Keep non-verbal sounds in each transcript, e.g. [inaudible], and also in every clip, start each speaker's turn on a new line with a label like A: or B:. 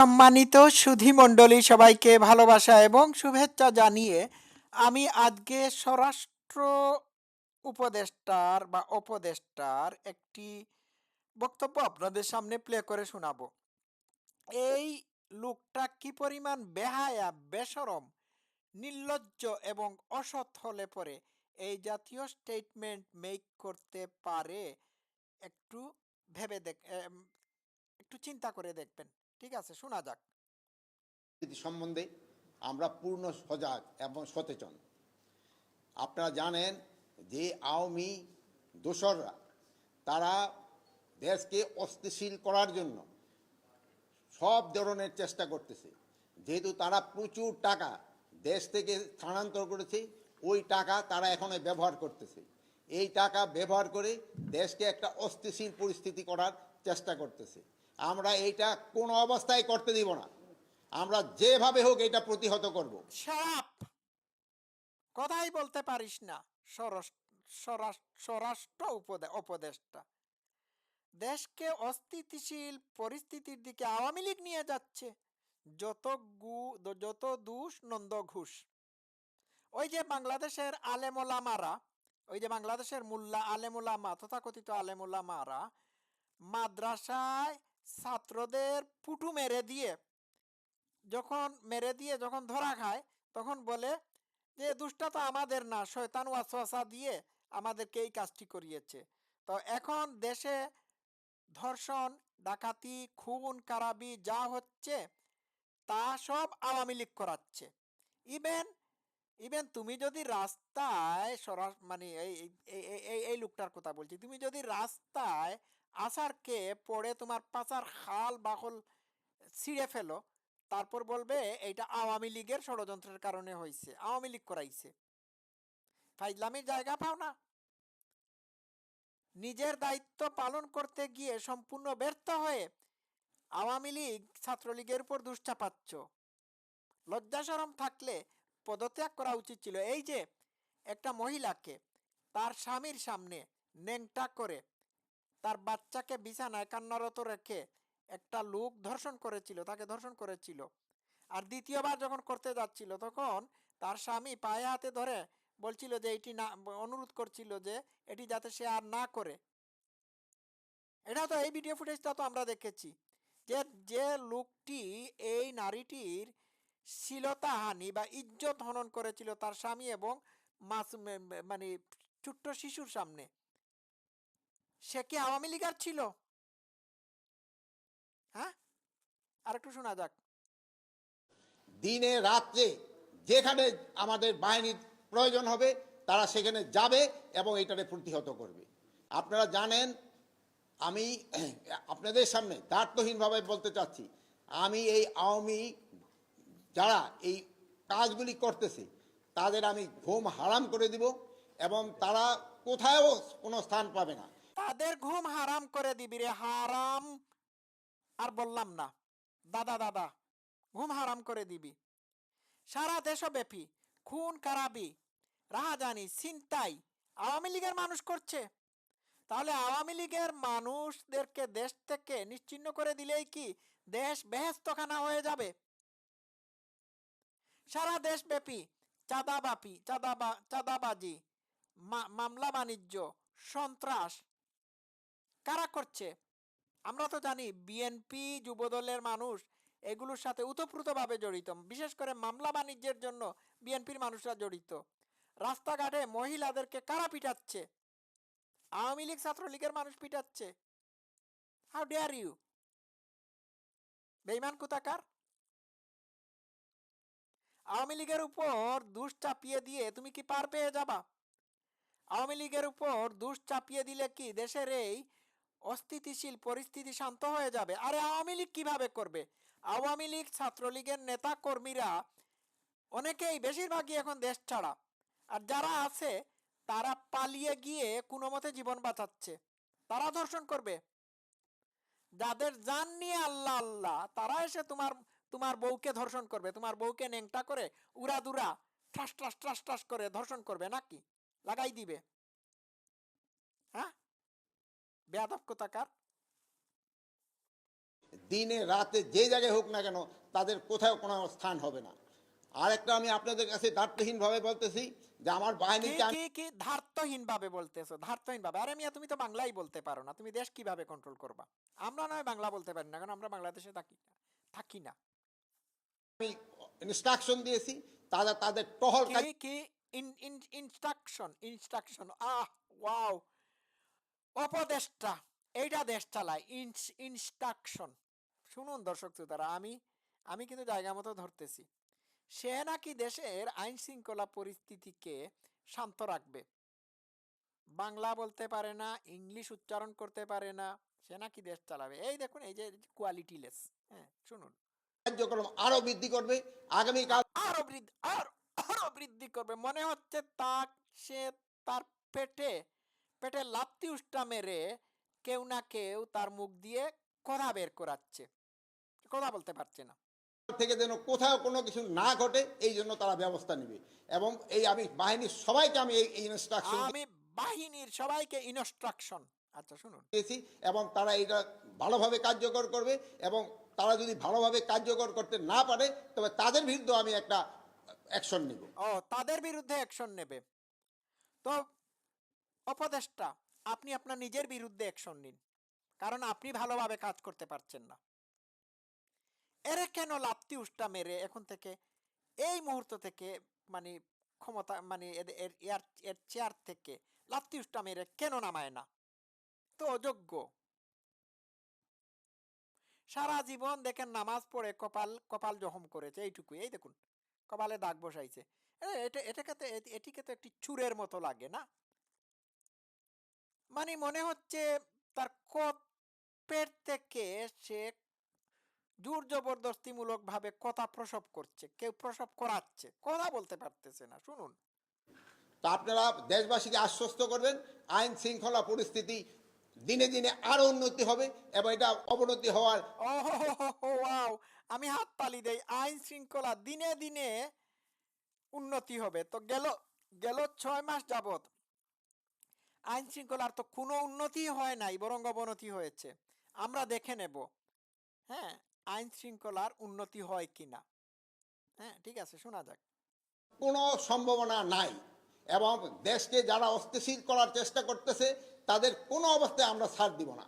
A: সম্মানিত সুধী মণ্ডলী সবাইকে ভালোবাসা এবং শুভেচ্ছা জানিয়ে আমি আজকে স্বরাষ্ট্র উপদেষ্টার বা উপদেষ্টার একটি বক্তব্য আপনাদের সামনে প্লে করে শোনাবো। এই লোকটা কি পরিমাণ বেহায়া, বেসরম, নির্লজ্জ এবং অসৎ হলে পরে এই জাতীয় স্টেটমেন্ট মেক করতে পারে? একটু ভেবে দেখ একটু চিন্তা করে দেখবেন। ঠিক আছে, শোনা যাক।
B: সম্বন্ধে আমরা পূর্ণ সজাগ এবং সচেতন। আপনারা জানেন যে আওয়ামী দোসররা, তারা দেশকে অস্থিতিশীল করার জন্য সব ধরনের চেষ্টা করতেছে। যেহেতু তারা প্রচুর টাকা দেশ থেকে স্থানান্তর করেছে, ওই টাকা তারা এখনও ব্যবহার করতেছে। এই টাকা ব্যবহার করে দেশকে একটা অস্থিতিশীল পরিস্থিতি করার চেষ্টা করতেছে। আমরা এইটা কোন অবস্থায় করতে দিব না। আমরা যেভাবে হোক এটা প্রতিহত করব।
A: সাপ! কথাই বলতে পারিস না স্বরাষ্ট্র উপদে- উপদেষ্টা। দেশকে অস্থিতিশীল পরিস্থিতির দিকে আওয়ামী লীগ নিয়ে যাচ্ছে। যত গু, যত দুষ, নন্দ ঘুষ। ওই যে বাংলাদেশের আলেমোলামারা ওই যে বাংলাদেশের মুল্লা আলেমুলামা তথাকথিত আলেমুলামারা মাদ্রাসায় ছাত্রদের পুটু মেরে দিয়ে, যখন মেরে দিয়ে যখন ধরা খায়, তখন বলে যে, দুষ্টা তো আমাদের না, শয়তান ওয়াসওয়াসা দিয়ে আমাদেরকে এই কাজটি করিয়েছে। তো এখন দেশে ধর্ষণ, ডাকাতি, খুন, কারাবি যা হচ্ছে, তা সব আওয়ামী লীগ করাচ্ছে। ইভেন ইভেন তুমি যদি রাস্তায় সরা মানে এই এই লোকটার কথা বলছি, তুমি যদি রাস্তায় আসারকে পড়ে তোমার পাচার খাল বাকল ছিঁড়ে ফেলো। তারপর বলবে, এইটা আওয়ামী লীগের ষড়যন্ত্রের কারণে হয়েছে আওয়ামী লীগ করাইছে। ফাইজলামির জায়গা পাও না। নিজের দায়িত্ব পালন করতে গিয়ে সম্পূর্ণ ব্যর্থ হয়ে আওয়ামী লীগ ছাত্রলীগের উপর দুশ্চাপাচ্ছ লজ্জা সরম থাকলে পদত্যাগ করা উচিত ছিল। এই যে, একটা মহিলাকে তার স্বামীর সামনে নেংটা করে তার বাচ্চাকে বিছানায় কান্নারত রেখে একটা লোক ধর্ষণ করেছিল, তাকে ধর্ষণ করেছিল। আর দ্বিতীয়বার যখন করতে যাচ্ছিল, তখন তার স্বামী পায়ে হাতে ধরে বলছিল যে এটি না, অনুরোধ করছিল যে এটি যাতে সে আর না করে। এটা তো এই ভিডিও ফুটেজটা তো আমরা দেখেছি যে যে লোকটি এই নারীটির শ্লীলতাহানি বা ইজ্জত হনন করেছিল তার স্বামী এবং মাসুম মানে ছোট্ট শিশুর সামনে। সে কি আওয়ামী লীগার ছিল? হ্যাঁ? আর একটু শোনা যাক।
B: দিনে রাত্রে যেখানে আমাদের বাহিনীর প্রয়োজন হবে, তারা সেখানে যাবে এবং এটাকে প্রতিহত করবে। আপনারা জানেন, আমি [clears throat] আপনাদের সামনে দার্থহীনভাবে বলতে চাচ্ছি, আমি এই আওয়ামী যারা এই কাজগুলি করতেছে, তাদের আমি ঘুম হারাম করে দিব এবং তারা কোথায়ও কোনো স্থান পাবে না।
A: তাদের ঘুম হারাম করে দিবি রে, হারাম। আর বললাম না। দাদা দাদা, ঘুম হারাম করে দিবি। সারা দেশব্যাপী খুন, কারাবি, রাহাজানি, ছিনতাই আওয়ামী লীগের মানুষ করছে। তাহলে আওয়ামী লীগের মানুষদেরকে দেশ থেকে নিশ্চিহ্ন করে দিলেই কি দেশ বেহেস্তখানা হয়ে যাবে? সারা দেশব্যাপী চাঁদাবাপি, চাঁদাবা, চাঁদাবাজি মামলা বাণিজ্য, সন্ত্রাস কারা করছে? আমরা তো জানি বিএনপি, যুবদলের মানুষ এগুলোর সাথে উতপ্রুতভাবে জড়িত। বিশেষ করে মামলা বাণিজ্যের জন্য বিএনপির মানুষরা জড়িত। রাস্তাঘাটে মহিলাদেরকে কারা পিটাচ্ছে? আওয়ামী লীগ ছাত্রলীগের মানুষ পিটাচ্ছে? হাউ ডেয়ার ইউ বেইমান কোথাকার? আওয়ামী লীগের উপর দুষ চাপিয়ে দিয়ে তুমি কি পার পেয়ে যাবা? আওয়ামী লীগের উপর দুষ চাপিয়ে দিলে কি দেশের এই অস্থিতিশীল পরিস্থিতি শান্ত হয়ে যাবে। আরে আওয়ামী লীগ কীভাবে করবে? আওয়ামী লীগ, ছাত্রলীগের নেতা কর্মীরা অনেকেই বেশিরভাগই এখন দেশ ছাড়া। আর যারা আছে, তারা পালিয়ে গিয়ে কোনো মতে জীবন বাঁচাচ্ছে। তারা ধর্ষণ করবে। যাদের জান নিয়ে আল্লাহ আল্লাহ, তারা এসে তোমার তোমার বউকে ধর্ষণ করবে। তোমার বউকে নেংটা করে উড়াদুরা, ঠাস ঠাস ঠাস ঠাস করে ধর্ষণ করবে নাকি? লাগাই দিবে। হ্যাঁ? বেয়াদব কোথাকার?
B: দিনে রাতে যে জায়গায় হোক না কেন তাদের কোথাও কোনো স্থান হবে না। আরেকটা আমি আপনাদের কাছে দার্থহীনভাবে বলতেছি যে আমার বাহিনীকে
A: কি কি ধার্তহীন ভাবে বলতেছো ধার্তহীন ভাবে আরে মিয়া তুমি তো বাংলাই বলতে পারো না তুমি দেশ কীভাবে কন্ট্রোল করবা? আমরা নয় বাংলা বলতে পারি না কারণ আমরা বাংলাদেশে থাকি না থাকি না।
B: আমি ইনস্ট্রাকশন দিয়েছি তারা তাদের টহল
A: কি কি? ইনস্ট্রাকশন ইনস্ট্রাকশন আহ ওয়াও অপদেষ্টা এইটা দেশ চালায় ইনস ইনস্ট্রাকশন। শুনুন দর্শক শ্রোতারা আমি আমি কিন্তু জায়গা মতো ধরতেছি। সে নাকি দেশের আইন শৃঙ্খলা পরিস্থিতিকে শান্ত রাখবে। বাংলা বলতে পারে না ইংলিশ উচ্চারণ করতে পারে না সে নাকি দেশ চালাবে। এই দেখুন এই যে কোয়ালিটি লেস হ্যাঁ শুনুন।
B: কার্যক্রম আরও বৃদ্ধি করবে আগামীকাল
A: আরও বৃদ্ধি আরও বৃদ্ধি করবে। মনে হচ্ছে তা সে তার পেটে পেটে লাত্তি উষ্টা মেরে কেউ না কেউ তার মুখ দিয়ে কথা বের করাচ্ছে। কথা বলতে পারছে না।
B: থেকে যেন কোথাও কোনো কিছু না ঘটে এই জন্য তারা ব্যবস্থা নেবে। এবং এই আমি বাহিনীর সবাইকে আমি এই ইনস্ট্রাকশন
A: আমি বাহিনীর সবাইকে ইনস্ট্রাকশন আচ্ছা শুনুন।
B: দিয়েছি এবং তারা এটা ভালোভাবে কার্যকর করবে এবং তারা যদি ভালোভাবে কার্যকর করতে না পারে তবে তাদের বিরুদ্ধে আমি একটা অ্যাকশন নিব।
A: ও তাদের বিরুদ্ধে অ্যাকশন নেবে। তো অপদেষ্টা, আপনি আপনার নিজের বিরুদ্ধে অ্যাকশন নিন। কারণ আপনি ভালোভাবে কাজ করতে পারছেন না। এরে কেন লাপ্তি উষ্টা মেরে এখন থেকে? এই মুহূর্ত থেকে মানে ক্ষমতা মানে এর এর চেয়ার থেকে লাপ্তি উষ্টা মেরে কেন নামায় না? তো অযোগ্য। সারা জীবন দেখেন নামাজ পড়ে কপাল কপাল জখম করেছে, এইটুকুই। এই দেখুন, কপালে দাগ বসাইছে। এটা, এটাকে তো এটিকে তো একটি চুরের মতো লাগে না? মানে মনে হচ্ছে তার কত পেট থেকে সে জোর জবরদস্তিমূলক ভাবে কথা প্রসব করছে কেউ প্রসব করাচ্ছে কথা বলতে পারতেছে না শুনুন।
B: তা আপনারা দেশবাসীকে আশ্বস্ত করবেন আইন শৃঙ্খলা পরিস্থিতি দিনে দিনে আরও উন্নতি হবে এবং এটা অবনতি হওয়ার
A: ওয়াও আমি হাত তালি দেই আইন শৃঙ্খলা দিনে দিনে উন্নতি হবে। তো গেল গেল ছয় মাস যাবত আইন শৃঙ্খলার তো কোনো উন্নতি হয় নাই বরং অবনতি হয়েছে। আমরা দেখে নেব হ্যাঁ আইন শৃঙ্খলার উন্নতি হয় কিনা। হ্যাঁ ঠিক আছে শোনা যাক।
B: কোনো সম্ভাবনা নাই এবং দেশকে যারা অস্থিতিশীল করার চেষ্টা করতেছে তাদের কোনো অবস্থায় আমরা ছাড় দিব না।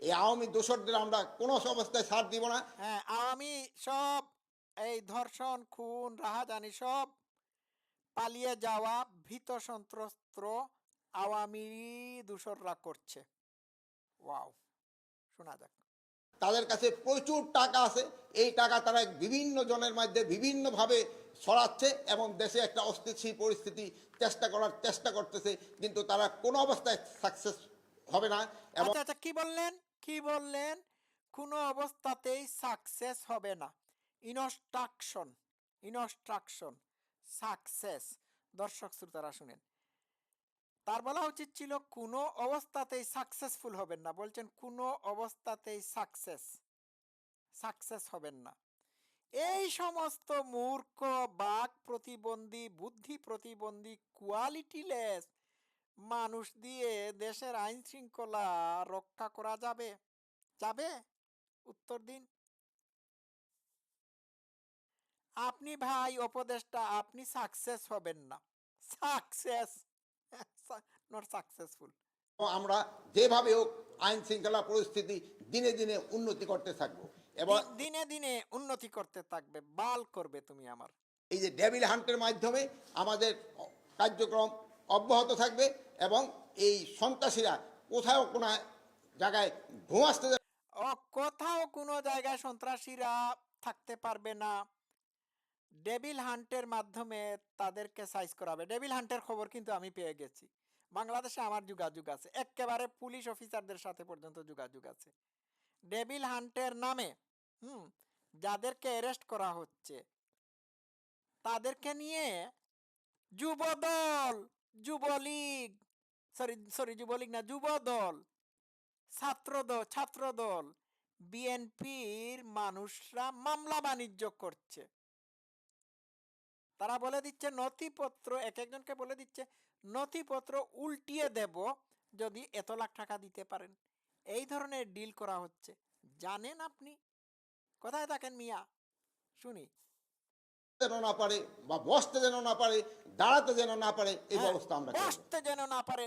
B: এই আওয়ামী দোসরদের আমরা কোনো অবস্থায় ছাড় দিব না।
A: হ্যাঁ আমি সব এই ধর্ষণ খুন রাহাজানি সব পালিয়ে যাওয়া ভীত সন্ত্রস্ত আওয়ামী দূষররা করছে। ওয়াও শোনা যাক।
B: তাদের কাছে প্রচুর টাকা আছে। এই টাকা তারা বিভিন্ন জনের মধ্যে বিভিন্নভাবে ছড়াচ্ছে এবং দেশে একটা অস্থিতিশীল পরিস্থিতি চেষ্টা করার চেষ্টা করতেছে কিন্তু তারা কোনো অবস্থায় সাকসেস হবে না এবং
A: আচ্ছা আচ্ছা কি বললেন? কি বললেন? কোনো অবস্থাতেই সাকসেস হবে না। ইনস্ট্রাকশন ইনস্ট্রাকশন সাকসেস দর্শক শ্রোতারা শুনেন। তার বলা উচিত ছিল, কোনো অবস্থাতেই সাকসেসফুল হবেন না। বলছেন, কোনো অবস্থাতেই সাকসেস সাকসেস হবেন না। এই সমস্ত মূর্খ, বাক প্রতিবন্ধী, বুদ্ধি প্রতিবন্ধী কোয়ালিটিলেস মানুষ দিয়ে দেশের আইন শৃঙ্খলা রক্ষা করা যাবে? যাবে? উত্তর দিন। আপনি ভাই উপদেষ্টা আপনি সাকসেস হবেন না। সাকসেস [laughs] নট সাকসেসফুল
B: আমরা যেভাবে হোক আইন শৃঙ্খলা পরিস্থিতি দিনে দিনে উন্নতি করতে থাকব। এবং
A: দিনে দিনে উন্নতি করতে থাকবে বাল করবে তুমি আমার।
B: এই যে ডেভিল হান্টের মাধ্যমে আমাদের কার্যক্রম অব্যাহত থাকবে এবং এই সন্ত্রাসীরা কোথাও কোনো জায়গায় ঘুমাসতে
A: কোথাও কোনো জায়গায় সন্ত্রাসীরা থাকতে পারবে না। ডেভিল হান্টের মাধ্যমে তাদেরকে সাইজ করাবে ডেভিল হান্টের খবর কিন্তু আমি পেয়ে গেছি। বাংলাদেশে আমার যোগাযোগ আছে। একেবারে পুলিশ অফিসারদের সাথে পর্যন্ত যোগাযোগ আছে। ডেভিল হান্টের নামে, হুম, যাদেরকে অ্যারেস্ট করা হচ্ছে, তাদেরকে নিয়ে যুবদল, যুবলীগ সরি সরি যুবলীগ না, যুবদল, ছাত্রদল ছাত্রদল বিএনপির মানুষরা মামলা বাণিজ্য করছে। তারা বলে দিচ্ছে নথিপত্র এক একজনকে বলে দিচ্ছে নথিপত্র উল্টিয়ে দেব যদি এত লাখ টাকা দিতে পারেন। এই ধরনের ডিল করা হচ্ছে। জানেন আপনি? কোথায় থাকেন মিয়া? শুনি।
B: যেন না পারে বা বসতে যেন না পারে দাঁড়াতে যেন না পারে এই
A: হ্যাঁ,
B: ব্যবস্থা আমরা
A: বসতে যেন না পারে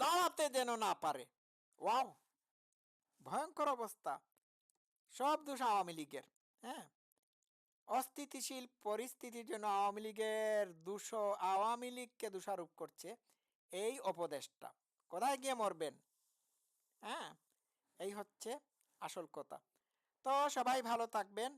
A: দাঁড়াতে যেন না পারে। ওয়াও ভয়ঙ্কর অবস্থা। সব দোষ আওয়ামী লীগের হ্যাঁ? অস্থিতিশীল পরিস্থিতির জন্য আওয়ামী লীগের দুশো, আওয়ামী লীগকে দোষারোপ করছে, এই উপদেশটা। কোথায় গিয়ে মরবেন? হ্যাঁ এই হচ্ছে আসল কথা। তো সবাই ভালো থাকবেন।